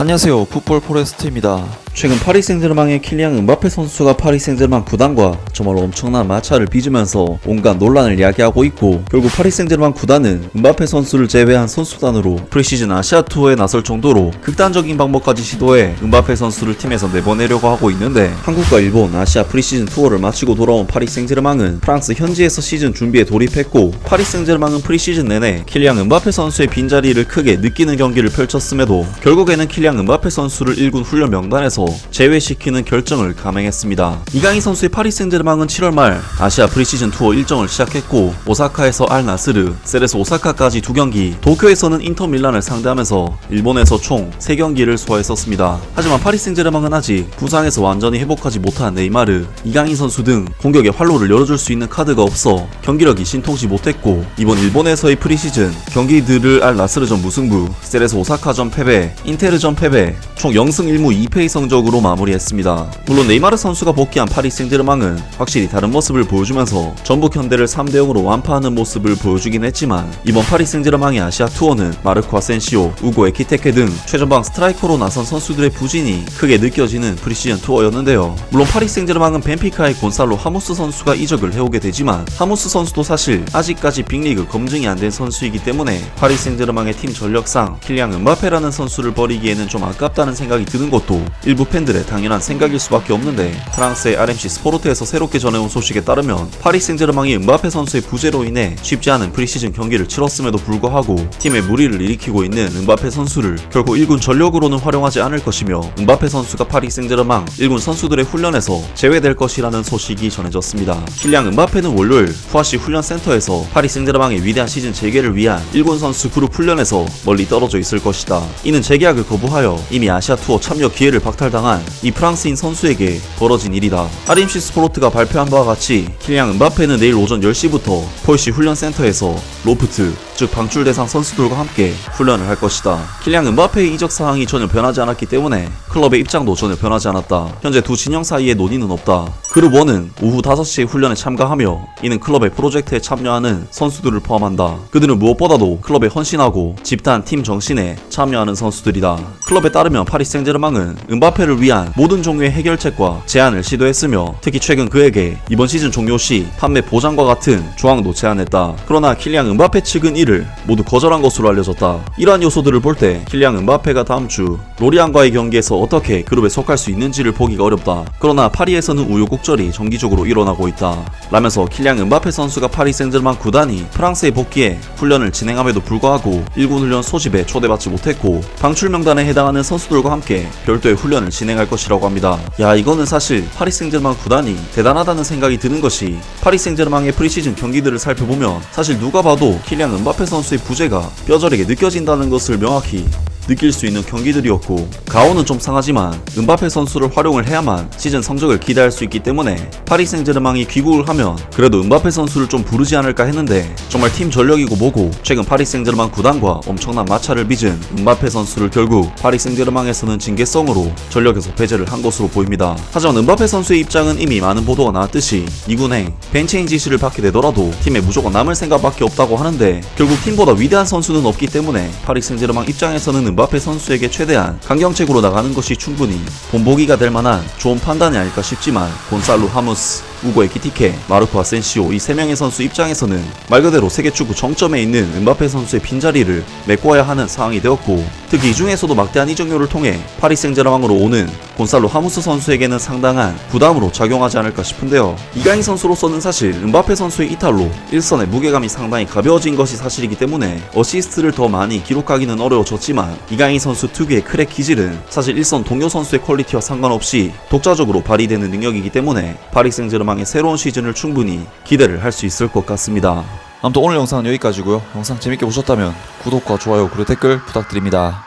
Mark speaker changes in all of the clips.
Speaker 1: 안녕하세요. 풋볼 포레스트입니다.
Speaker 2: 최근 파리 생제르맹의 킬리앙 음바페 선수가 파리 생제르맹 구단과 정말로 엄청난 마찰을 빚으면서 온갖 논란을 야기하고 있고 결국 파리 생제르맹 구단은 음바페 선수를 제외한 선수단으로 프리시즌 아시아 투어에 나설 정도로 극단적인 방법까지 시도해 음바페 선수를 팀에서 내보내려고 하고 있는데 한국과 일본 아시아 프리시즌 투어를 마치고 돌아온 파리 생제르맹은 프랑스 현지에서 시즌 준비에 돌입했고 파리 생제르맹은 프리시즌 내내 킬리앙 음바페 선수의 빈자리를 크게 느끼는 경기를 펼쳤음에도 결국에는 킬리앙 음바페 선수를 1군 훈련 명단에서 제외시키는 결정을 감행했습니다. 이강인 선수의 파리 생제르맹은 7월 말 아시아 프리시즌 투어 일정을 시작했고 오사카에서 알 나스르, 셀에서 오사카까지 두 경기, 도쿄에서는 인터 밀란을 상대하면서 일본에서 총 3경기를 소화했었습니다. 하지만 파리 생제르맹은 아직 부상에서 완전히 회복하지 못한 네이마르, 이강인 선수 등 공격의 활로를 열어줄 수 있는 카드가 없어 경기력이 신통치 못했고 이번 일본에서의 프리시즌 경기들을 알 나스르전 무승부, 셀에서 오사카전 패배, 인테르전 패배, 총 0승 1무 2패의 성적으로 마무리했습니다. 물론 네이마르 선수가 복귀한 파리 생제르맹은 확실히 다른 모습을 보여주면서 전북 현대를 3대 0으로 완파하는 모습을 보여주긴 했지만 이번 파리 생제르맹의 아시아 투어는 마르코 아센시오, 우고 에키테케 등 최전방 스트라이커로 나선 선수들의 부진이 크게 느껴지는 프리시즌 투어였는데요. 물론 파리 생제르맹은 벤피카의 곤살로 하무스 선수가 이적을 해오게 되지만 하무스 선수도 사실 아직까지 빅리그 검증이 안 된 선수이기 때문에 파리 생제르맹의 팀 전력상 킬리앙 음바페라는 선수를 버리기에는 좀 아깝다는 생각이 드는 것도 일부 팬들의 당연한 생각일 수밖에 없는데 프랑스의 RMC 스포르트에서 새롭게 전해온 소식에 따르면 파리 생제르맹이 음바페 선수의 부재로 인해 쉽지 않은 프리시즌 경기를 치렀음에도 불구하고 팀의 무리를 일으키고 있는 음바페 선수를 결국 1군 전력으로는 활용하지 않을 것이며 음바페 선수가 파리 생제르맹 1군 선수들의 훈련에서 제외될 것이라는 소식이 전해졌습니다. 킬리앙 음바페는 월요일 후아시 훈련 센터에서 파리 생제르맹의 위대한 시즌 재개를 위한 1군 선수 그룹 훈련에서 멀리 떨어져 있을 것이다. 이는 재계약을 거부하여 이미 아시아 투어 참여 기회를 박탈당한 이 프랑스인 선수에게 벌어진 일이다. RMC 스포르트가 발표한 바와 같이 킬리앙 음바페는 내일 오전 10시부터 폴시 훈련센터에서 로프트, 즉 방출 대상 선수들과 함께 훈련을 할 것이다. 킬리앙 음바페의 이적 사항이 전혀 변하지 않았기 때문에 클럽의 입장도 전혀 변하지 않았다. 현재 두 진영 사이에 논의는 없다. 그룹 1은 오후 5시에 훈련에 참가하며 이는 클럽의 프로젝트에 참여하는 선수들을 포함한다. 그들은 무엇보다도 클럽에 헌신하고 집단 팀 정신에 참여하는 선수들이다. 클럽에 따르면 파리 생제르맹은 음바페를 위한 모든 종류의 해결책과 제안을 시도했으며 특히 최근 그에게 이번 시즌 종료 시 판매 보장과 같은 조항도 제안했다. 그러나 킬리앙 음바페 측은 이를 모두 거절한 것으로 알려졌다. 이러한 요소들을 볼 때 킬리앙 음바페가 다음 주 로리안과의 경기에서 어떻게 그룹에 속할 수 있는지를 보기가 어렵다. 그러나 파리에서는 우여곡절이 정기적으로 일어나고 있다. 라면서 킬리앙 음바페 선수가 파리 생제르맹 구단이 프랑스에 복귀해 훈련을 진행함에도 불구하고 1군 훈련 소집에 초대받지 못했고 방출 명단에 해당하는 선수들 과 함께 별도의 훈련을 진행할 것이라고 합니다. 야 이거는 사실 파리 생제르맹 구단이 대단하다는 생각이 드는 것이 파리 생제르맹의 프리시즌 경기들을 살펴보면 사실 누가 봐도 킬리앙 음바페 선수의 부재가 뼈저리게 느껴진다는 것을 명확히 느낄 수 있는 경기들이었고 가오는 좀 상하지만 은바페 선수를 활용을 해야만 시즌 성적을 기대할 수 있기 때문에 파리 생제르맹이 귀국을 하면 그래도 은바페 선수를 좀 부르지 않을까 했는데 정말 팀 전력이고 뭐고 최근 파리 생제르맹 구단과 엄청난 마찰을 빚은 은바페 선수를 결국 파리 생제르맹에서는 징계성으로 전력에서 배제를 한 것으로 보입니다. 하지만 은바페 선수의 입장은 이미 많은 보도가 나왔듯이 2군행 벤체인 지시를 받게 되더라도 팀에 무조건 남을 생각밖에 없다고 하는데 결국 팀보다 위대한 선수는 없기 때문에 파리 생제르맹 입장에서는 은바 페 선수에게 최대한 강경책으로 나가는 것이 충분히 본보기가 될 만한 좋은 판단이 아닐까 싶지만 곤살로 하무스, 우고 에키티케, 마르코 아센시오 이 세 명의 선수 입장에서는 말 그대로 세계 축구 정점에 있는 은바페 선수의 빈자리를 메꿔야 하는 상황이 되었고 특히 이 중에서도 막대한 이적료를 통해 파리 생제르맹으로 오는 곤살로 하무스 선수에게는 상당한 부담으로 작용하지 않을까 싶은데요. 이강인 선수로서는 사실 은바페 선수의 이탈로 일선의 무게감이 상당히 가벼워진 것이 사실이기 때문에 어시스트를 더 많이 기록하기는 어려워졌지만 이강인 선수 특유의 크랙 기질은 사실 일선 동료 선수의 퀄리티와 상관없이 독자적으로 발휘되는 능력이기 때문에 파리 생제르맹 의 새로운 시즌을 충분히 기대를 할 수 있을 것 같습니다.
Speaker 1: 아무튼 오늘 영상은 여기까지고요. 영상 재밌게 보셨다면 구독과 좋아요 그리고 댓글 부탁드립니다.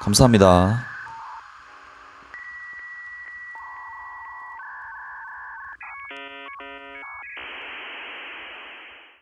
Speaker 1: 감사합니다.